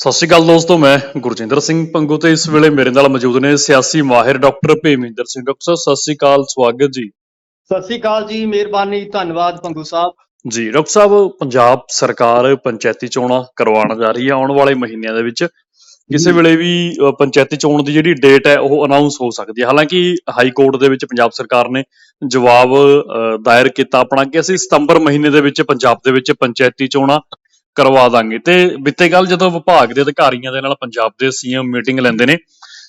ਸਤਿ ਸ਼੍ਰੀ ਅਕਾਲ ਦੋਸਤੋ ਮੈਂ ਗੁਰਜਿੰਦਰ ਸਿੰਘ ਪੰਗੂ ਤੇ ਇਸ ਵੇਲੇ ਮੇਰੇ ਨਾਲ ਮੌਜੂਦ ਨੇ ਸਿਆਸੀ ਮਾਹਿਰ ਡਾਕਟਰ ਭੇਮਿੰਦਰ ਸਿੰਘ ਡਾਕਟਰ ਸਾਹਿਬ ਸਤਿ ਸ਼੍ਰੀ ਅਕਾਲ ਸਵਾਗਤ ਜੀ। ਸਤਿ ਸ੍ਰੀ ਅਕਾਲ ਜੀ ਮਿਹਰਬਾਨੀ ਧੰਨਵਾਦ ਪੰਗੂ ਸਾਹਿਬ। ਜੀ ਡਾਕਟਰ ਸਾਹਿਬ ਪੰਜਾਬ ਸਰਕਾਰ ਪੰਚਾਇਤੀ ਚੋਣਾਂ ਕਰਵਾਉਣ ਜਾ ਰਹੀ ਹੈ ਆਉਣ ਵਾਲੇ ਮਹੀਨਿਆਂ ਦੇ ਵਿੱਚ। ਕਿਸੇ। ਵੇਲੇ ਵੀ ਪੰਚਾਇਤੀ ਚੋਣ ਦੀ ਜਿਹੜੀ ਡੇਟ ਹੈ ਉਹ ਅਨਾਉਂਸ ਹੋ ਸਕਦੀ ਹੈ। ਹਾਲਾਂਕਿ ਹਾਈ ਕੋਰਟ ਦੇ ਵਿੱਚ ਪੰਜਾਬ ਸਰਕਾਰ ਨੇ ਜਵਾਬ ਦਾਇਰ ਕੀਤਾ ਆਪਣਾ ਕਿ ਅਸੀਂ ਸਤੰਬਰ ਮਹੀਨੇ ਦੇ ਵਿੱਚ ਪੰਜਾਬ ਦੇ ਵਿੱਚ ਪੰਚਾਇਤੀ ਚੋਣਾਂ ਕਰਵਾ ਦਾਂਗੇ। ਤੇ ਬੀਤੇ ਕੱਲ ਜਦੋਂ ਵਿਭਾਗ ਦੇ ਅਧਿਕਾਰੀਆਂ ਦੇ ਨਾਲ ਪੰਜਾਬ ਦੇ ਸੀਐਮ ਮੀਟਿੰਗ ਲੈਂਦੇ ਨੇ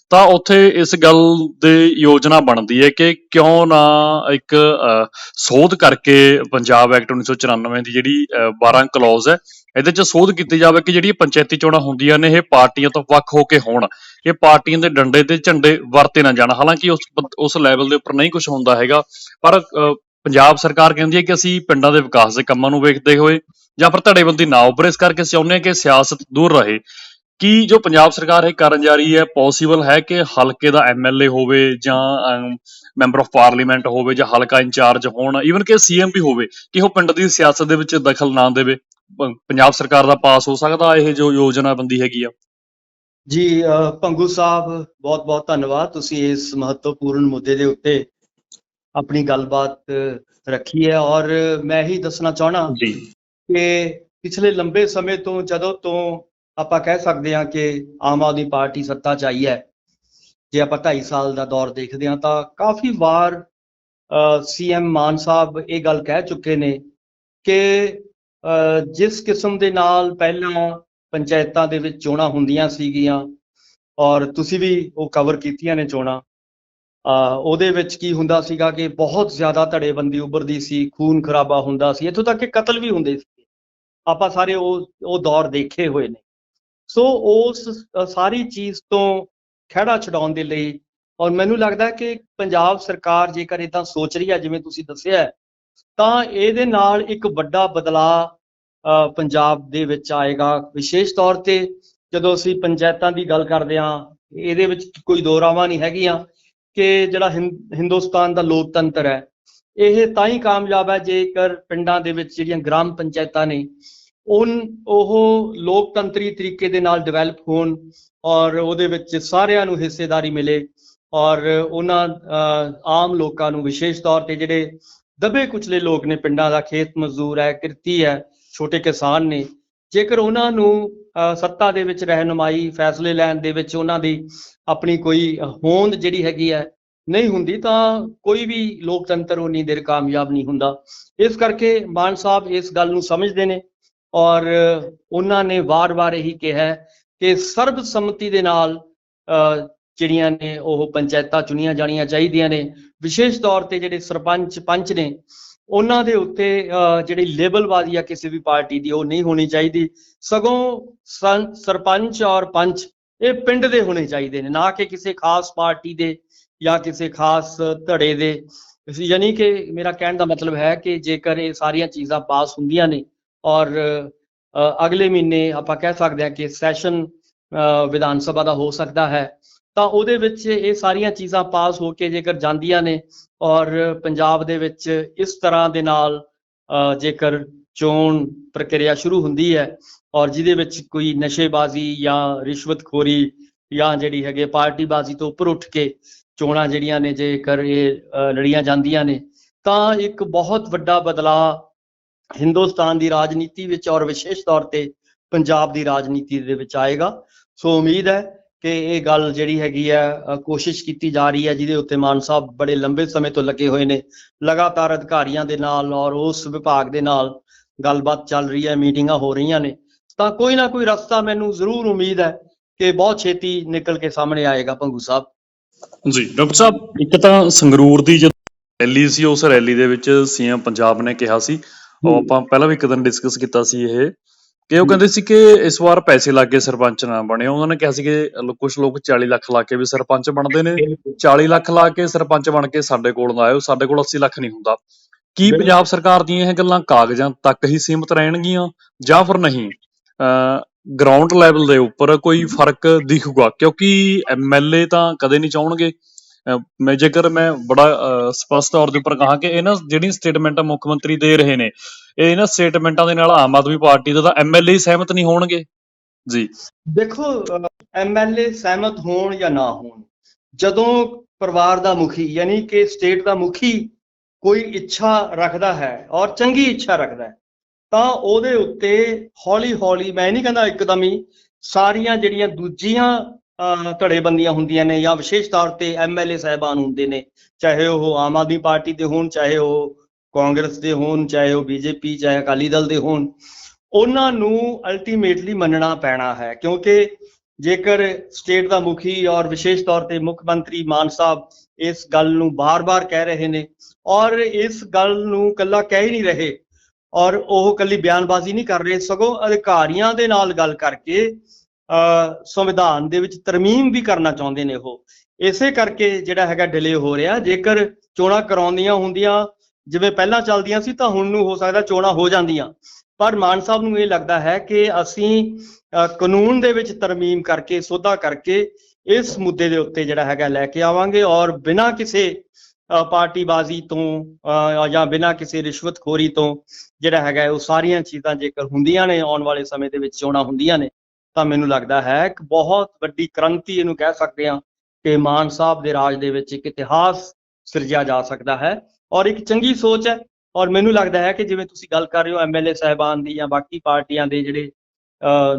ਤਾਂ ਉੱਥੇ ਇਸ ਗੱਲ ਦੇ ਯੋਜਨਾ ਬਣਦੀ ਹੈ ਕਿ ਕਿਉਂ ਨਾ ਇੱਕ ਸੋਧ ਕਰਕੇ ਪੰਜਾਬ ਐਕਟ 1994 ਦੀ ਜਿਹੜੀ ਅ, 12 ਕਲੌਜ਼ ਹੈ ਇਹਦੇ 'ਚ ਸੋਧ ਕੀਤੀ ਜਾਵੇ ਕਿ ਜਿਹੜੀ ਪੰਚਾਇਤੀ ਚੋਣਾਂ ਹੁੰਦੀਆਂ ਨੇ ਇਹ ਪਾਰਟੀਆਂ ਤੋਂ ਵੱਖ ਹੋ ਕੇ ਹੋਣ। ਇਹ ਪਾਰਟੀਆਂ ਦੇ ਡੰਡੇ ਤੇ ਝੰਡੇ ਵਰਤੇ ਨਾ ਜਾਣ। ਹਾਲਾਂਕਿ ਉਸ ਉਸ ਲੈਵਲ ਦੇ ਉੱਪਰ ਨਹੀਂ ਕੁਝ ਹੁੰਦਾ ਹੈਗਾ ਪਰ ਅ, ਪੰਜਾਬ ਸਰਕਾਰ ਕਹਿੰਦੀ ਹੈ ਕਿ ਅਸੀਂ ਪਿੰਡਾਂ ਦੇ ਵਿਕਾਸ ਦੇ ਕੰਮਾਂ ਨੂੰ ਵੇਖਦੇ ਹੋਏ ਜਾਂ ਫਿਰ ਧੜੇਬੰਦੀ ਨਾ ਉੱਭਰੇ, ਇਸ ਕਰਕੇ ਅਸੀਂ ਚਾਹੁੰਦੇ ਹਾਂ ਕਿ ਸਿਆਸਤ ਦੂਰ ਰਹੇ। ਕੀ ਜੋ ਪੰਜਾਬ ਸਰਕਾਰ ਇਹ ਕਰਨ ਜਾ ਰਹੀ ਹੈ, ਪੋਸੀਬਲ ਹੈ ਕਿ ਹਲਕੇ ਦਾ ਐਮਐਲਏ ਹੋਵੇ ਜਾਂ ਮੈਂਬਰ ਆਫ ਪਾਰਲੀਮੈਂਟ ਹੋਵੇ ਜਾਂ ਹਲਕਾ ਇੰਚਾਰਜ ਹੋਣ ਈਵਨ ਕਿ ਸੀਐਮ ਵੀ ਹੋਵੇ, ਕਿ ਉਹ ਪਿੰਡ ਦੀ ਸਿਆਸਤ ਦੇ ਵਿੱਚ ਦਖਲ ਨਾ ਦੇਵੇ। ਪੰਜਾਬ ਸਰਕਾਰ ਦਾ ਪਾਸ ਹੋ ਸਕਦਾ, ਇਹ ਜੋ ਯੋਜਨਾ ਬੰਦੀ ਹੈਗੀ ਆ। ਜੀ ਪੰਗੂ ਸਾਹਿਬ ਬਹੁਤ ਬਹੁਤ ਧੰਨਵਾਦ। ਤੁਸੀਂ ਇਸ ਮਹੱਤਵਪੂਰਨ ਮੁੱਦੇ ਦੇ ਉੱਤੇ ਆਪਣੀ ਗੱਲਬਾਤ ਰੱਖੀ ਹੈ ਔਰ ਮੈਂ ਹੀ ਦੱਸਣਾ ਚਾਹਣਾ ਜੀ। ਕਿ ਪਿਛਲੇ ਲੰਬੇ ਸਮੇਂ ਤੋਂ ਜਦੋਂ ਤੋਂ ਆਪਾਂ ਕਹਿ ਸਕਦੇ ਹਾਂ ਕਿ ਆਮ ਆਦਮੀ ਪਾਰਟੀ ਸੱਤਾ 'ਚ ਆਈ ਹੈ ਜੇ ਆਪਾਂ 2.5 ਸਾਲ ਦਾ ਦੌਰ ਦੇਖਦੇ ਹਾਂ ਤਾਂ ਕਾਫੀ ਵਾਰ ਸੀਐਮ ਮਾਨ ਸਾਹਿਬ ਇਹ ਗੱਲ ਕਹਿ ਚੁੱਕੇ ਨੇ ਕਿ ਜਿਸ ਕਿਸਮ ਦੇ ਨਾਲ ਪਹਿਲਾਂ ਪੰਚਾਇਤਾਂ ਦੇ ਵਿੱਚ ਚੋਣਾਂ ਹੁੰਦੀਆਂ ਸੀਗੀਆਂ ਔਰ ਤੁਸੀਂ ਵੀ ਉਹ ਕਵਰ ਕੀਤੀਆਂ ਨੇ ਚੋਣਾਂ ਉਹਦੇ ਵਿੱਚ ਕੀ ਹੁੰਦਾ ਸੀਗਾ ਕਿ ਬਹੁਤ ਜ਼ਿਆਦਾ ਧੜੇਬੰਦੀ ਉੱਭਰਦੀ ਸੀ ਖੂਨ ਖਰਾਬਾ ਹੁੰਦਾ ਸੀ ਇੱਥੋਂ ਤੱਕ ਕਿ ਕਤਲ ਵੀ ਹੁੰਦੇ ਸੀ। ਆਪਾਂ ਸਾਰੇ ਉਹ ਉਹ ਦੌਰ ਦੇਖੇ ਹੋਏ ਨੇ। ਸੋ ਉਸ ਸਾਰੀ ਚੀਜ਼ ਤੋਂ ਖਹਿੜਾ ਛਡਾਉਣ ਦੇ ਲਈ ਔਰ ਮੈਨੂੰ ਲੱਗਦਾ ਕਿ ਪੰਜਾਬ ਸਰਕਾਰ ਜੇਕਰ ਇਦਾਂ ਸੋਚ ਰਹੀ ਹੈ ਜਿਵੇਂ ਤੁਸੀਂ ਦੱਸਿਆ ਤਾਂ ਇਹਦੇ ਨਾਲ ਇੱਕ ਵੱਡਾ ਬਦਲਾਅ ਅ, ਪੰਜਾਬ ਦੇ ਵਿੱਚ ਆਏਗਾ। ਵਿਸ਼ੇਸ਼ ਤੌਰ ਤੇ ਜਦੋਂ ਅਸੀਂ ਪੰਚਾਇਤਾਂ ਦੀ ਗੱਲ ਕਰਦੇ ਹਾਂ ਇਹਦੇ ਵਿੱਚ ਕੋਈ ਦੋਰਾਵਾਂ ਨਹੀਂ ਹੈਗੀਆਂ। ਕਿ ਜਿਹੜਾ ਹਿੰਦ- ਹਿੰਦੁਸਤਾਨ ਦਾ ਲੋਕਤੰਤਰ ਹੈ, ਇਹ ਤਾਂ ਹੀ ਕਾਮਯਾਬ ਹੈ ਜੇਕਰ ਪਿੰਡਾਂ ਦੇ ਵਿੱਚ ਜਿਹੜੀਆਂ ਗ੍ਰਾਮ ਪੰਚਾਇਤਾਂ ਨੇ, ਉਨ, ਉਹ ਲੋਕਤੰਤਰੀ ਤਰੀਕੇ ਦੇ ਨਾਲ ਡਿਵੈਲਪ ਹੋਣ ਔਰ ਉਹਦੇ ਵਿੱਚ ਸਾਰਿਆਂ ਨੂੰ ਹਿੱਸੇਦਾਰੀ ਮਿਲੇ ਔਰ ਉਹਨਾਂ ਆਮ ਲੋਕਾਂ ਨੂੰ ਵਿਸ਼ੇਸ਼ ਤੌਰ ਤੇ ਜਿਹੜੇ ਦਬੇ ਕੁਚਲੇ ਲੋਕ ਨੇ ਪਿੰਡਾਂ ਦਾ, ਖੇਤ ਮਜ਼ਦੂਰ ਹੈ, ਕਿਰਤੀ ਹੈ, ਛੋਟੇ ਕਿਸਾਨ ਨੇ ਜੇਕਰ ਉਹਨਾਂ ਨੂੰ ਸੱਤਾ ਦੇ ਵਿੱਚ ਰਹਿਨੁਮਾਈ ਫੈਸਲੇ ਲੈਣ ਦੇ ਵਿੱਚ ਉਹਨਾਂ ਦੀ ਆਪਣੀ ਕੋਈ ਹੋਂਦ ਜਿਹੜੀ ਹੈਗੀ ਹੈ ਨਹੀਂ ਹੁੰਦੀ ਤਾਂ ਕੋਈ ਵੀ ਲੋਕਤੰਤਰ ਉਨੀ ਦੇਰ ਕਾਮਯਾਬ ਨਹੀਂ ਹੁੰਦਾ। ਇਸ ਕਰਕੇ ਮਾਨ ਸਾਹਿਬ ਇਸ ਗੱਲ ਨੂੰ ਸਮਝਦੇ ਨੇ ਔਰ ਉਹਨਾਂ ਨੇ ਵਾਰ-ਵਾਰ ਇਹੀ ਕਿਹਾ ਹੈ ਕਿ ਸਰਬਸੰਮਤੀ ਦੇ ਨਾਲ ਅ, ਜਿਹੜੀਆਂ ਨੇ ਉਹ ਪੰਚਾਇਤਾਂ ਚੁਣੀਆਂ ਜਾਣੀਆਂ ਚਾਹੀਦੀਆਂ ਨੇ। ਵਿਸ਼ੇਸ਼ ਤੌਰ ਤੇ ਜਿਹੜੇ ਸਰਪੰਚ ਪੰਚ ਨੇ ਉਹਨਾਂ ਦੇ ਉੱਤੇ ਜਿਹੜੀ ਲੇਬਲਬਾਜ਼ੀ ਆ ਕਿਸੇ ਵੀ ਪਾਰਟੀ ਦੀ, ਉਹ ਨਹੀਂ ਹੋਣੀ ਚਾਹੀਦੀ। ਸਗੋਂ ਸਰਪੰਚ ਔਰ ਪੰਚ, ਇਹ ਪਿੰਡ ਦੇ ਹੋਣੇ ਚਾਹੀਦੇ ਨੇ, ਨਾ ਕਿ ਕਿਸੇ ਖਾਸ ਪਾਰਟੀ ਦੇ ਜਾਂ ਕਿਸੇ ਖਾਸ ਧੜੇ ਦੇ। ਯਾਨੀ ਕਿ ਮੇਰਾ ਕਹਿਣ ਦਾ ਮਤਲਬ ਹੈ ਕਿ ਜੇਕਰ ਇਹ ਸਾਰੀਆਂ ਚੀਜ਼ਾਂ ਪਾਸ ਹੁੰਦੀਆਂ ਨੇ ਔਰ ਅਗਲੇ ਮਹੀਨੇ ਆਪਾਂ ਕਹਿ ਸਕਦੇ ਹਾਂ ਕਿ ਸੈਸ਼ਨ ਵਿਧਾਨ ਸਭਾ ਦਾ ਹੋ ਸਕਦਾ ਹੈ ਤਾਂ ਉਹਦੇ ਵਿੱਚ ਇਹ ਸਾਰੀਆਂ ਚੀਜ਼ਾਂ ਪਾਸ ਹੋ ਕੇ ਜੇਕਰ ਜਾਂਦੀਆਂ ਨੇ ਔਰ ਪੰਜਾਬ ਦੇ ਵਿੱਚ ਇਸ ਤਰ੍ਹਾਂ ਦੇ ਨਾਲ ਅ, ਜੇਕਰ ਚੋਣ ਪ੍ਰਕਿਰਿਆ ਸ਼ੁਰੂ ਹੁੰਦੀ ਹੈ ਔਰ ਜਿਹਦੇ ਵਿੱਚ ਕੋਈ ਨਸ਼ੇਬਾਜ਼ੀ ਜਾਂ ਰਿਸ਼ਵਤਖੋਰੀ ਜਾਂ ਜਿਹੜੀ ਹੈਗੇ ਪਾਰਟੀਬਾਜ਼ੀ ਤੋਂ ਉੱਪਰ ਉੱਠ ਕੇ ਚੋਣਾਂ ਜਿਹੜੀਆਂ ਨੇ ਜੇਕਰ ਇਹ ਲੜੀਆਂ ਜਾਂਦੀਆਂ ਨੇ ਤਾਂ ਇੱਕ ਬਹੁਤ ਵੱਡਾ ਬਦਲਾਅ ਹਿੰਦੁਸਤਾਨ ਦੀ ਰਾਜਨੀਤੀ ਵਿੱਚ ਔਰ ਵਿਸ਼ੇਸ਼ ਤੌਰ ਤੇ ਪੰਜਾਬ ਦੀ ਰਾਜਨੀਤੀ ਦੇ ਵਿੱਚ ਆਏਗਾ। ਸੋ ਉਮੀਦ ਹੈ ਕਿ ਇਹ ਗੱਲ ਜਿਹੜੀ ਹੈਗੀ ਅ, ਕੋਸ਼ਿਸ਼ ਕੀਤੀ ਜਾ ਰਹੀ ਹੈ ਜਿਹਦੇ ਉੱਤੇ ਮਾਨ ਸਾਹਿਬ ਬੜੇ ਲੰਬੇ ਸਮੇਂ ਤੋਂ ਲੱਗੇ ਹੋਏ ਨੇ। ਲਗਾਤਾਰ ਅਧਿਕਾਰੀਆਂ ਦੇ ਨਾਲ ਔਰ ਉਸ ਵਿਭਾਗ ਦੇ ਨਾਲ ਗੱਲਬਾਤ ਚੱਲ ਰਹੀ ਹੈ ਮੀਟਿੰਗਾਂ ਹੋ ਰਹੀਆਂ ਨੇ। ਤਾਂ ਕੋਈ ਨਾ ਕੋਈ ਰਸਤਾ ਮੈਨੂੰ ਜ਼ਰੂਰ ਉਮੀਦ ਹੈ ਕਿ ਬਹੁਤ ਛੇਤੀ ਨਿਕਲ ਕੇ ਸਾਹਮਣੇ ਆਏਗਾ ਭੰਗੂ ਸਾਹਿਬ। ਜੀ ਡਾਕਟਰ ਸਾਹਿਬ ਇੱਕ ਤਾਂ ਸੰਗਰੂਰ ਦੀ ਜਦੋਂ ਰੈਲੀ ਸੀ ਉਸ ਰੈਲੀ ਦੇ ਵਿੱਚ ਸੀਐਮ ਪੰਜਾਬ ਨੇ ਕਿਹਾ ਸੀ ਉਹ ਆਪਾਂ ਪਹਿਲਾਂ ਵੀ ਇੱਕ ਦਿਨ ਡਿਸਕਸ ਕੀਤਾ ਸੀ ਇਹ। ਕਿ ਉਹ ਕਹਿੰਦੇ ਸੀ ਕਿ ਇਸ ਵਾਰ ਪੈਸੇ ਲਾ ਕੇ ਸਰਪੰਚ ਨਾ ਬਣੇ। ਉਹਨਾਂ ਨੇ ਕਿਹਾ ਸੀ ਕਿ ਕੁਝ ਲੋਕ 40 ਲੱਖ ਲਾ ਕੇ ਵੀ ਸਰਪੰਚ ਬਣਦੇ ਨੇ। 40 ਲੱਖ ਲਾ ਕੇ ਸਰਪੰਚ ਬਣ ਕੇ ਸਾਡੇ ਕੋਲ ਨਾ ਆਇਓ ਸਾਡੇ ਕੋਲ 80 ਲੱਖ ਨਹੀਂ ਹੁੰਦਾ। ਕੀ। ਪੰਜਾਬ ਸਰਕਾਰ ਦੀਆਂ ਇਹ ਗੱਲਾਂ ਕਾਗਜ਼ਾਂ ਤੱਕ ਹੀ ਸੀਮਤ ਰਹਿਣਗੀਆਂ ਜਾਂ ਫਿਰ ਨਹੀਂ? ਗਰਾਊਂਡ ਲੈਵਲ ਦੇ ਉੱਪਰ ਕੋਈ ਫ਼ਰਕ ਦਿਖੂਗਾ ਕਿਉਂਕਿ ਐਮਐਲਏ ਤਾਂ ਕਦੇ ਨਹੀਂ ਚਾਹਣਗੇ। ਮੈਂ ਜੇਕਰ ਮੈਂ ਬੜਾ ਸਪਸ਼ਟ ਤੌਰ ਦੇ ਉੱਪਰ ਕਹਾਂ ਕਿ ਇਹਨਾਂ ਜਿਹੜੀ ਸਟੇਟਮੈਂਟ ਮੁੱਖ ਮੰਤਰੀ ਦੇ ਰਹੇ ਨੇ, ਇਹ ਇਹਨਾਂ ਸਟੇਟਮੈਂਟਾਂ ਦੇ ਨਾਲ ਆਮ ਆਦਮੀ ਪਾਰਟੀ ਦਾ ਤਾਂ ਐਮਐਲਏ ਸਹਿਮਤ ਨਹੀਂ ਹੋਣਗੇ। ਜੀ। ਦੇਖੋ ਐਮਐਲਏ ਸਹਿਮਤ ਹੋਣ ਜਾਂ ਨਾ ਹੋਣ, ਜਦੋਂ ਪਰਿਵਾਰ ਦਾ ਮੁਖੀ, ਯਾਨੀ ਕਿ ਸਟੇਟ ਦਾ ਮੁਖੀ ਕੋਈ ਇੱਛਾ ਰੱਖਦਾ ਹੈ ਔਰ ਚੰਗੀ ਇੱਛਾ ਰੱਖਦਾ ਹੈ, ਤਾਂ ਉਹਦੇ ਉੱਤੇ ਹੌਲੀ ਹੌਲੀ ਮੈਂ ਨਹੀਂ ਕਹਿੰਦਾ ਇੱਕਦਮ ਹੀ, ਸਾਰੀਆਂ ਜਿਹੜੀਆਂ ਦੂਜੀਆਂ ਧੜੇਬੰਦੀਆਂ ਹੁੰਦੀਆਂ ਨੇ ਜਾਂ ਵਿਸ਼ੇਸ਼ ਤੌਰ ਤੇ ਐਮਐਲਏ ਸਾਹਿਬਾਨ ਹੁੰਦੇ ਨੇ, ਚਾਹੇ ਉਹ ਆਮ ਆਦਮੀ ਪਾਰਟੀ ਦੇ ਹੋਣ, ਚਾਹੇ ਉਹ ਕਾਂਗਰਸ ਦੇ ਹੋਣ, ਚਾਹੇ ਉਹ ਬੀਜੇਪੀ, ਚਾਹੇ ਅਕਾਲੀ ਦਲ ਦੇ ਹੋਣ, ਉਹਨਾਂ ਨੂੰ ਅਲਟੀਮੇਟਲੀ ਮੰਨਣਾ ਪੈਣਾ ਹੈ। ਕਿਉਂਕਿ ਜੇਕਰ ਸਟੇਟ ਦਾ ਮੁਖੀ ਔਰ ਵਿਸ਼ੇਸ਼ ਤੌਰ ਤੇ ਮੁੱਖ ਮੰਤਰੀ ਮਾਨ ਸਾਹਿਬ ਇਸ ਗੱਲ ਨੂੰ ਬਾਰ-ਬਾਰ ਕਹਿ ਰਹੇ ਨੇ ਔਰ ਇਸ ਗੱਲ ਨੂੰ ਕੱਲਾ ਕਹਿ ਹੀ ਨਹੀਂ ਰਹੇ ਔਰ ਉਹ ਕੱਲੀ ਬਿਆਨਬਾਜ਼ੀ ਨਹੀਂ ਕਰ ਰਹੇ, ਸਗੋਂ ਅਧਿਕਾਰੀਆਂ ਦੇ ਨਾਲ ਗੱਲ ਕਰਕੇ ਸੰਵਿਧਾਨ ਦੇ ਵਿੱਚ ਤਰਮੀਮ ਵੀ ਕਰਨਾ ਚਾਹੁੰਦੇ ਨੇ ਉਹ। ਇਸੇ ਕਰਕੇ ਜਿਹੜਾ ਹੈਗਾ ਡਿਲੇ ਹੋ ਰਿਹਾ। ਜੇਕਰ ਚੋਣਾਂ ਕਰਾਉਂਦੀਆਂ ਹੁੰਦੀਆਂ, ਜਿਵੇਂ ਪਹਿਲਾਂ ਚੱਲਦੀਆਂ ਸੀ, ਤਾਂ ਹੁਣ ਨੂੰ ਹੋ ਸਕਦਾ ਚੋਣਾਂ ਹੋ ਜਾਂਦੀਆਂ। ਪਰ ਮਾਨ ਸਾਹਿਬ ਨੂੰ ਇਹ ਲੱਗਦਾ ਹੈ ਕਿ ਅਸੀਂ ਕਾਨੂੰਨ ਦੇ ਵਿੱਚ ਤਰਮੀਮ ਕਰਕੇ, ਸੋਧਾ ਕਰਕੇ ਇਸ ਮੁੱਦੇ ਦੇ ਉੱਤੇ ਜਿਹੜਾ ਹੈਗਾ ਲੈ ਕੇ ਆਵਾਂਗੇ ਔਰ ਬਿਨਾਂ ਕਿਸੇ ਪਾਰਟੀਬਾਜ਼ੀ ਤੋਂ ਜਾਂ ਬਿਨਾਂ ਕਿਸੇ ਰਿਸ਼ਵਤਖੋਰੀ ਤੋਂ ਜਿਹੜਾ ਹੈਗਾ ਉਹ ਸਾਰੀਆਂ ਚੀਜ਼ਾਂ ਜੇਕਰ ਹੁੰਦੀਆਂ ਨੇ, ਆਉਣ ਵਾਲੇ ਸਮੇਂ ਦੇ ਵਿੱਚ ਚੋਣਾਂ ਹੁੰਦੀਆਂ ਨੇ ਤਾਂ ਮੈਨੂੰ ਲੱਗਦਾ ਹੈ ਕਿ ਬਹੁਤ ਵੱਡੀ ਕ੍ਰਾਂਤੀ ਇਹਨੂੰ ਕਹਿ ਸਕਦੇ ਹਾਂ ਕਿ ਮਾਨ ਸਾਹਿਬ ਦੇ ਰਾਜ ਦੇ ਵਿੱਚ ਇੱਕ ਇਤਿਹਾਸ ਸਿਰਜਿਆ ਜਾ ਸਕਦਾ ਹੈ ਔਰ ਇੱਕ ਚੰਗੀ ਸੋਚ ਹੈ ਔਰ ਮੈਨੂੰ ਲੱਗਦਾ ਹੈ ਕਿ ਜਿਵੇਂ ਤੁਸੀਂ ਗੱਲ ਕਰ ਰਹੇ ਹੋ ਐਮਐਲਏ ਸਾਹਿਬਾਨ ਦੀ ਜਾਂ ਬਾਕੀ ਪਾਰਟੀਆਂ ਦੇ ਜਿਹੜੇ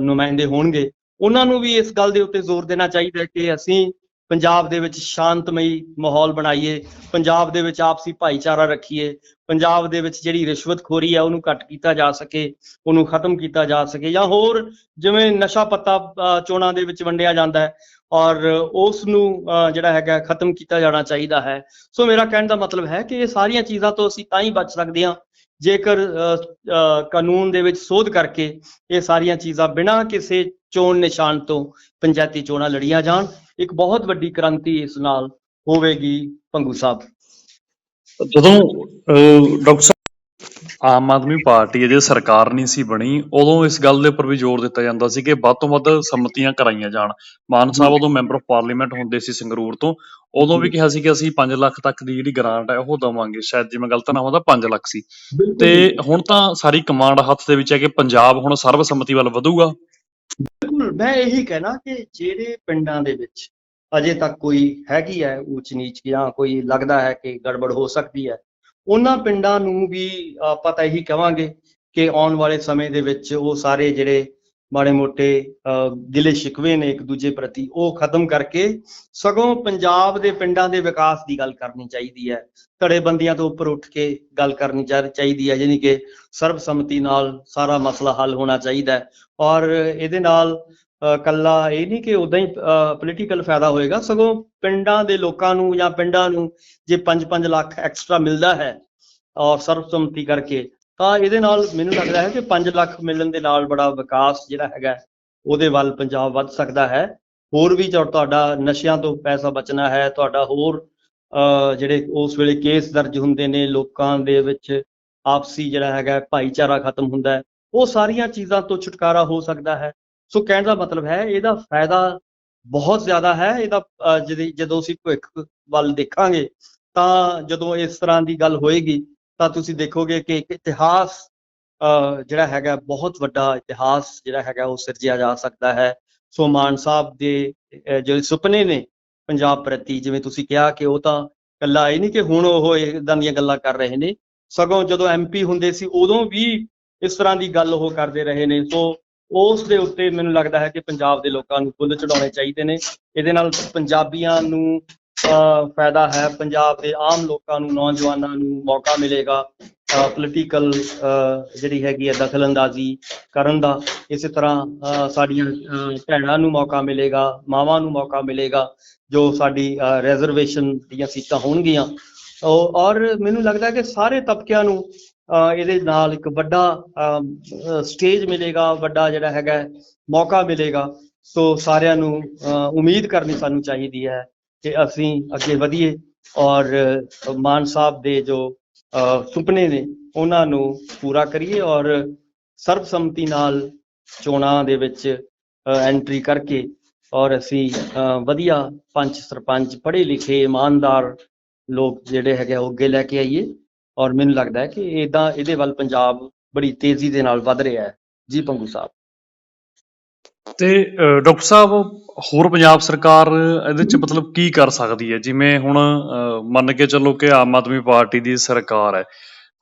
ਨੁਮਾਇੰਦੇ ਹੋਣਗੇ, ਉਹਨਾਂ ਨੂੰ ਵੀ ਇਸ ਗੱਲ ਦੇ ਉੱਤੇ ਜ਼ੋਰ ਦੇਣਾ ਚਾਹੀਦਾ ਕਿ ਅਸੀਂ ਪੰਜਾਬ ਦੇ ਵਿੱਚ ਸ਼ਾਂਤਮਈ ਮਾਹੌਲ ਬਣਾਈਏ ਪੰਜਾਬ ਦੇ ਵਿੱਚ ਆਪਸੀ ਭਾਈਚਾਰਾ ਰੱਖੀਏ ਪੰਜਾਬ ਦੇ ਵਿੱਚ ਜਿਹੜੀ ਰਿਸ਼ਵਤਖੋਰੀ ਹੈ ਉਹਨੂੰ ਘੱਟ ਕੀਤਾ ਜਾ ਸਕੇ ਉਹਨੂੰ ਖਤਮ ਕੀਤਾ ਜਾ ਸਕੇ ਜਾਂ ਹੋਰ ਜਿਵੇਂ ਨਸ਼ਾ ਪੱਤਾ ਚੋਣਾਂ ਦੇ ਵਿੱਚ ਵੰਡਿਆ ਜਾਂਦਾ ਹੈ ਔਰ ਉਸ ਨੂੰ ਜਿਹੜਾ ਹੈਗਾ ਖਤਮ ਕੀਤਾ ਜਾਣਾ ਚਾਹੀਦਾ ਹੈ। ਸੋ ਮੇਰਾ ਕਹਿਣ ਦਾ ਮਤਲਬ ਹੈ ਕਿ ਇਹ ਸਾਰੀਆਂ ਚੀਜ਼ਾਂ ਤੋਂ ਅਸੀਂ ਤਾਂ ਹੀ ਬਚ ਸਕਦੇ ਹਾਂ ਜੇਕਰ ਅ, ਕਾਨੂੰਨ ਦੇ ਵਿੱਚ ਸੋਧ ਕਰਕੇ ਇਹ ਸਾਰੀਆਂ ਚੀਜ਼ਾਂ ਬਿਨਾਂ ਕਿਸੇ ਚੋਣ ਨਿਸ਼ਾਨ ਤੋਂ ਪੰਚਾਇਤੀ ਚੋਣਾਂ ਲੜੀਆਂ ਜਾਣ। ਇੱਕ ਬਹੁਤ ਵੱਡੀ ਕ੍ਰਾਂਤੀ ਇਸ ਨਾਲ ਹੋਵੇਗੀ ਭੰਗੂ ਸਾਹਿਬ। ਜਦੋਂ ਡਾਕਟਰ ਆਮ ਆਦਮੀ ਪਾਰਟੀ ਜਿਹੜੀ ਸਰਕਾਰ ਨਹੀਂ ਸੀ ਬਣੀ ਉਦੋਂ ਇਸ ਗੱਲ ਦੇ ਉੱਪਰ ਵੀ ਜ਼ੋਰ ਦਿੱਤਾ ਜਾਂਦਾ ਸੀ ਕਿ ਵੱਧ ਤੋਂ ਵੱਧ ਸੰਮਤੀਆਂ ਕਰਾਈਆਂ ਜਾਣ। ਮਾਨ ਸਾਹਿਬ ਉਦੋਂ ਮੈਂਬਰ ਆਫ ਪਾਰਲੀਮੈਂਟ ਹੁੰਦੇ ਸੀ ਸੰਗਰੂਰ ਤੋਂ। ਉਦੋਂ ਵੀ ਕਿਹਾ ਸੀ ਕਿ ਅਸੀਂ 5 ਲੱਖ ਤੱਕ ਦੀ ਜਿਹੜੀ ਗ੍ਰਾਂਟ ਹੈ ਉਹ ਦਵਾਂਗੇ। ਸ਼ਾਇਦ ਜੇ ਮੈਂ ਗਲਤ ਨਾ ਹੋਵਾਂ ਤਾਂ 5 ਲੱਖ ਸੀ। ਤੇ ਹੁਣ ਤਾਂ ਸਾਰੀ ਕਮਾਂਡ ਹੱਥ ਦੇ ਵਿੱਚ ਹੈ ਕਿ ਪੰਜਾਬ ਹੁਣ ਸਰਬਸੰਮਤੀ ਵੱਲ ਵਧੂਗਾ। ਬਿਲਕੁਲ ਮੈਂ ਇਹੀ ਕਹਿਣਾ ਕਿ ਜਿਹੜੇ ਪਿੰਡਾਂ ਦੇ ਵਿੱਚ ਅਜੇ ਤੱਕ ਕੋਈ ਹੈਗੀ ਹੈ ਉੱਚ ਨੀਚ ਜਾਂ ਕੋਈ ਲੱਗਦਾ ਹੈ ਕਿ ਗੜਬੜ ਹੋ ਸਕਦੀ ਹੈ, ਉਹਨਾਂ ਪਿੰਡਾਂ ਨੂੰ ਵੀ ਆਪਾਂ ਤਾਂ ਇਹੀ ਕਵਾਂਗੇ ਕਿ ਆਉਣ ਵਾਲੇ ਸਮੇਂ ਦੇ ਵਿੱਚ ਉਹ ਸਾਰੇ ਜਿਹੜੇ ਮਾੜੇ ਮੋਟੇ ਗਿਲੇ ਸ਼ਿਕਵੇ ਨੇ ਇੱਕ ਦੂਜੇ ਪ੍ਰਤੀ ਉਹ ਖਤਮ ਕਰਕੇ ਸਗੋਂ ਪੰਜਾਬ ਦੇ ਪਿੰਡਾਂ ਦੇ ਵਿਕਾਸ ਦੀ ਗੱਲ ਕਰਨੀ ਚਾਹੀਦੀ ਹੈ। ਧੜੇਬੰਦੀਆਂ ਤੋਂ ਉੱਪਰ ਉੱਠ ਕੇ ਗੱਲ ਕਰਨੀ ਚਾਹੀਦੀ ਹੈ ਯਾਨੀ ਕਿ ਸਰਬਸੰਮਤੀ ਨਾਲ ਸਾਰਾ ਮਸਲਾ ਹੱਲ ਹੋਣਾ ਚਾਹੀਦਾ ਹੈ। ਔਰ ਇਹਦੇ ਨਾਲ ਅ, ਕੱਲਾ ਇਹ ਨਹੀਂ ਕਿ ਉਦਾਂ ਹੀ ਪੋਲੀਟੀਕਲ ਫਾਇਦਾ ਹੋਏਗਾ ਸਗੋਂ ਪਿੰਡਾਂ ਦੇ ਲੋਕਾਂ ਨੂੰ ਜਾਂ ਪਿੰਡਾਂ ਨੂੰ ਜੇ 5-5 ਲੱਖ ਐਕਸਟਰਾ ਮਿਲਦਾ ਹੈ ਔਰ ਸਰਬਸੰਮਤੀ ਕਰਕੇ ਤਾਂ ਇਹਦੇ ਨਾਲ ਮੈਨੂੰ ਲੱਗਦਾ ਹੈ ਕਿ 5 ਲੱਖ ਮਿਲਣ ਦੇ ਨਾਲ ਬੜਾ ਵਿਕਾਸ ਜਿਹੜਾ ਹੈਗਾ ਉਹਦੇ ਵੱਲ ਪੰਜਾਬ ਵੱਧ ਸਕਦਾ ਹੈ। ਹੋਰ ਵੀ ਜੋ ਤੁਹਾਡਾ ਨਸ਼ਿਆਂ ਤੋਂ ਪੈਸਾ ਬਚਣਾ ਹੈ ਤੁਹਾਡਾ ਹੋਰ ਅ, ਜਿਹੜੇ ਉਸ ਵੇਲੇ ਕੇਸ ਦਰਜ ਹੁੰਦੇ ਨੇ ਲੋਕਾਂ ਦੇ ਵਿੱਚ ਆਪਸੀ ਜਿਹੜਾ ਹੈਗਾ ਭਾਈਚਾਰਾ ਖਤਮ ਹੁੰਦਾ ਹੈ ਉਹ ਸਾਰੀਆਂ ਚੀਜ਼ਾਂ ਤੋਂ ਛੁਟਕਾਰਾ ਹੋ ਸਕਦਾ ਹੈ। ਸੋ ਕਹਿਣ ਦਾ ਮਤਲਬ ਹੈ ਇਹਦਾ ਫਾਇਦਾ ਬਹੁਤ ਜ਼ਿਆਦਾ ਹੈ ਇਹਦਾ ਅ, ਜਦੋਂ ਅਸੀਂ ਭਵਿੱਖ ਵੱਲ ਦੇਖਾਂਗੇ ਤਾਂ ਜਦੋਂ ਇਸ ਤਰ੍ਹਾਂ ਦੀ ਗੱਲ ਹੋਏਗੀ ਤਾਂ ਤੁਸੀਂ ਦੇਖੋਗੇ ਕਿ ਇੱਕ ਇਤਿਹਾਸ ਜਿਹੜਾ ਹੈਗਾ ਬਹੁਤ ਵੱਡਾ ਇਤਿਹਾਸ ਜਿਹੜਾ ਹੈਗਾ ਉਹ ਸਿਰਜਿਆ ਜਾ ਸਕਦਾ ਹੈ। ਸੋ ਮਾਨ ਸਾਹਿਬ ਦੇ ਜਿਹੜੇ ਸੁਪਨੇ ਨੇ ਪੰਜਾਬ ਪ੍ਰਤੀ, ਜਿਵੇਂ ਤੁਸੀਂ ਕਿਹਾ ਕਿ ਉਹ ਤਾਂ ਕੱਲਾ ਇਹ ਨਹੀਂ ਕਿ ਹੁਣ ਉਹ ਇਦਾਂ ਦੀਆਂ ਗੱਲਾਂ ਕਰ ਰਹੇ ਨੇ। ਸਗੋਂ ਜਦੋਂ ਐਮਪੀ ਹੁੰਦੇ ਸੀ, ਉਦੋਂ ਵੀ ਇਸ ਤਰ੍ਹਾਂ ਦੀ ਗੱਲ ਉਹ ਕਰਦੇ ਰਹੇ ਨੇ। ਸੋ ਉਸ ਦੇ ਉੱਤੇ ਮੈਨੂੰ ਲੱਗਦਾ ਹੈ ਕਿ ਪੰਜਾਬ ਦੇ ਲੋਕਾਂ ਨੂੰ ਫੁੱਲ ਚੜਾਉਣੇ ਚਾਹੀਦੇ ਨੇ। ਇਹਦੇ ਨਾਲ ਪੰਜਾਬੀਆਂ ਨੂੰ ਫਾਇਦਾ ਹੈ, ਪੰਜਾਬ ਦੇ ਆਮ ਲੋਕਾਂ ਨੂੰ, ਨੌਜਵਾਨਾਂ ਨੂੰ ਮੌਕਾ ਮਿਲੇਗਾ। ਪੋਲੀਟੀਕਲ ਜਿਹੜੀ ਹੈਗੀ ਹੈ ਦਖਲਅੰਦਾਜ਼ੀ ਕਰਨ ਦਾ, ਇਸੇ ਤਰ੍ਹਾਂ ਸਾਡੀਆਂ ਭੈਣਾਂ ਨੂੰ ਮੌਕਾ ਮਿਲੇਗਾ, ਮਾਵਾਂ ਨੂੰ ਮੌਕਾ ਮਿਲੇਗਾ, ਜੋ ਸਾਡੀ ਰਿਜ਼ਰਵੇਸ਼ਨ ਦੀਆਂ ਸੀਟਾਂ ਹੋਣਗੀਆਂ। ਉਹ- ਔਰ ਮੈਨੂੰ ਲੱਗਦਾ ਕਿ ਸਾਰੇ ਤਬਕਿਆਂ ਨੂੰ ਇਹਦੇ ਨਾਲ ਇੱਕ ਵੱਡਾ ਸਟੇਜ ਮਿਲੇਗਾ, ਵੱਡਾ ਜਿਹੜਾ ਹੈਗਾ, ਮੌਕਾ ਮਿਲੇਗਾ। ਸੋ ਸਾਰਿਆਂ ਨੂੰ ਉਮੀਦ ਕਰਨੀ ਸਾਨੂੰ ਚਾਹੀਦੀ ਹੈ। ਕਿ ਅਸੀਂ ਅੱਗੇ ਵਧੀਏ ਔਰ ਮਾਨ ਸਾਹਿਬ ਦੇ ਜੋ ਸੁਪਨੇ ਨੇ, ਉਹਨਾਂ ਨੂੰ ਪੂਰਾ ਕਰੀਏ ਔਰ ਸਰਬਸੰਮਤੀ ਨਾਲ ਚੋਣਾਂ ਦੇ ਵਿੱਚ ਐਂਟਰੀ ਕਰਕੇ ਔਰ ਅਸੀਂ ਵਧੀਆ ਪੰਚ ਸਰਪੰਚ ਪੜ੍ਹੇ ਲਿਖੇ ਇਮਾਨਦਾਰ ਲੋਕ ਜਿਹੜੇ ਹੈਗੇ ਆ, ਉਹ ਅੱਗੇ ਲੈ ਕੇ ਆਈਏ ਔਰ ਮੈਨੂੰ ਲੱਗਦਾ ਹੈ ਕਿ ਇਦਾਂ ਇਹਦੇ ਵੱਲ ਪੰਜਾਬ ਬੜੀ ਤੇਜ਼ੀ ਦੇ ਨਾਲ ਵੱਧ ਰਿਹਾ ਹੈ। ਜੀ ਪੰਗੂ ਸਾਹਿਬ। ਤੇ ਡਾਕਟਰ ਸਾਹਿਬ ਹੋਰ ਪੰਜਾਬ ਸਰਕਾਰ ਇਹਦੇ ਚ ਮਤਲਬ ਕੀ ਕਰ ਸਕਦੀ ਹੈ? ਜਿਵੇਂ ਹੁਣ ਮੰਨ ਕੇ ਚੱਲੋ ਕਿ ਆਮ ਆਦਮੀ ਪਾਰਟੀ ਦੀ ਸਰਕਾਰ ਹੈ।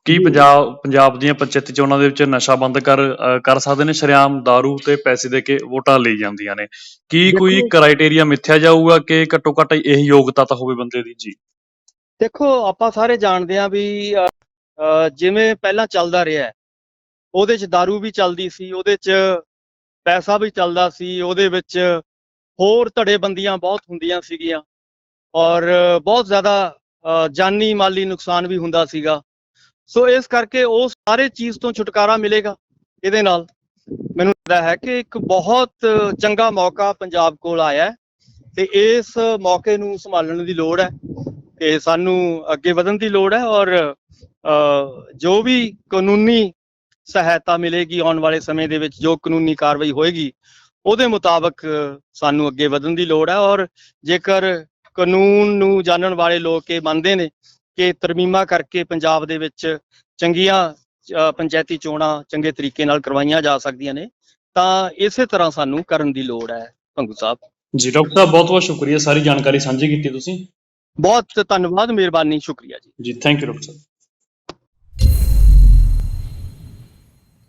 ਕੀ ਪੰਜਾਬ ਪੰਜਾਬ ਦੀਆਂ ਪੰਚਾਇਤੀ ਚੋਣਾਂ ਦੇ ਵਿੱਚ ਨਸ਼ਾ ਬੰਦ ਕਰ ਕਰ ਸਕਦੇ ਨੇ? ਸ਼ਰੇਆਮ ਦਾਰੂ ਤੇ ਪੈਸੇ ਦੇ ਕੇ ਵੋਟਾਂ ਲਈ ਜਾਂਦੀਆਂ ਨੇ। ਕੀ ਕੋਈ ਕ੍ਰਾਈਟੇਰੀਆ ਮਿੱਥਿਆ ਜਾਊਗਾ ਕਿ ਘੱਟੋ ਘੱਟ ਇਹ ਯੋਗਤਾ ਤਾਂ ਹੋਵੇ ਬੰਦੇ ਦੀ? ਜੀ। ਦੇਖੋ ਆਪਾਂ ਸਾਰੇ ਜਾਣਦੇ ਹਾਂ ਵੀ ਜਿਵੇਂ ਪਹਿਲਾਂ ਚੱਲਦਾ ਰਿਹਾ ਉਹਦੇ 'ਚ दारू ਵੀ ਚੱਲਦੀ ਸੀ ਉਹਦੇ 'ਚ ਪੈਸਾ ਵੀ ਚੱਲਦਾ ਸੀ ਉਹਦੇ ਵਿੱਚ ਹੋਰ ਧੜੇਬੰਦੀਆਂ ਬਹੁਤ ਹੁੰਦੀਆਂ ਸੀਗੀਆਂ ਔਰ ਬਹੁਤ ਜ਼ਿਆਦਾ ਜਾਨੀ ਮਾਲੀ ਨੁਕਸਾਨ ਵੀ ਹੁੰਦਾ ਸੀਗਾ। ਸੋ ਇਸ ਕਰਕੇ ਉਹ ਸਾਰੇ ਚੀਜ਼ ਤੋਂ ਛੁਟਕਾਰਾ ਮਿਲੇਗਾ ਇਹਦੇ ਨਾਲ। ਮੈਨੂੰ ਲੱਗਦਾ ਹੈ ਕਿ ਇੱਕ ਬਹੁਤ ਚੰਗਾ ਮੌਕਾ ਪੰਜਾਬ ਕੋਲ ਆਇਆ ਹੈ ਤੇ ਇਸ ਮੌਕੇ ਨੂੰ ਸੰਭਾਲਣ ਦੀ ਲੋੜ ਹੈ ਤੇ ਸਾਨੂੰ ਅੱਗੇ ਵਧਣ ਦੀ ਲੋੜ ਹੈ ਔਰ ਅ, ਜੋ ਵੀ ਕਾਨੂੰਨੀ ਸਹਾਇਤਾ ਮਿਲੇਗੀ ਆਉਣ ਵਾਲੇ ਸਮੇਂ ਦੇ ਵਿੱਚ ਜੋ ਕਾਨੂੰਨੀ ਕਾਰਵਾਈ ਹੋਏਗੀ ਉਹਦੇ ਮੁਤਾਬਕ ਸਾਨੂੰ ਅੱਗੇ ਵਧਣ ਦੀ ਲੋੜ ਹੈ ਔਰ ਜੇਕਰ ਕਾਨੂੰਨ ਨੂੰ ਜਾਣਨ ਵਾਲੇ ਲੋਕ ਇਹ ਮੰਨਦੇ ਨੇ ਕਿ ਤਰਮੀਮਾਂ ਕਰਕੇ ਪੰਜਾਬ ਦੇ ਵਿੱਚ ਚੰਗੀਆਂ ਪੰਚਾਇਤੀ ਚੋਣਾਂ ਚੰਗੇ ਤਰੀਕੇ ਨਾਲ ਕਰਵਾਈਆਂ ਜਾ ਸਕਦੀਆਂ ਨੇ ਤਾਂ ਇਸੇ ਤਰ੍ਹਾਂ ਸਾਨੂੰ ਕਰਨ ਦੀ ਲੋੜ ਹੈ ਭੰਗੂ ਸਾਹਿਬ। ਜੀ ਡਾਕਟਰ ਸਾਹਿਬ ਬਹੁਤ ਬਹੁਤ ਸ਼ੁਕਰੀਆ ਸਾਰੀ ਜਾਣਕਾਰੀ ਸਾਂਝੀ ਕੀਤੀ ਤੁਸੀਂ। ਬਹੁਤ ਧੰਨਵਾਦ ਮਿਹਰਬਾਨੀ ਸ਼ੁਕਰੀਆ ਜੀ। ਜੀ ਥੈਂਕ ਯੂ ਡਾਕਟਰ ਸਾਹਿਬ।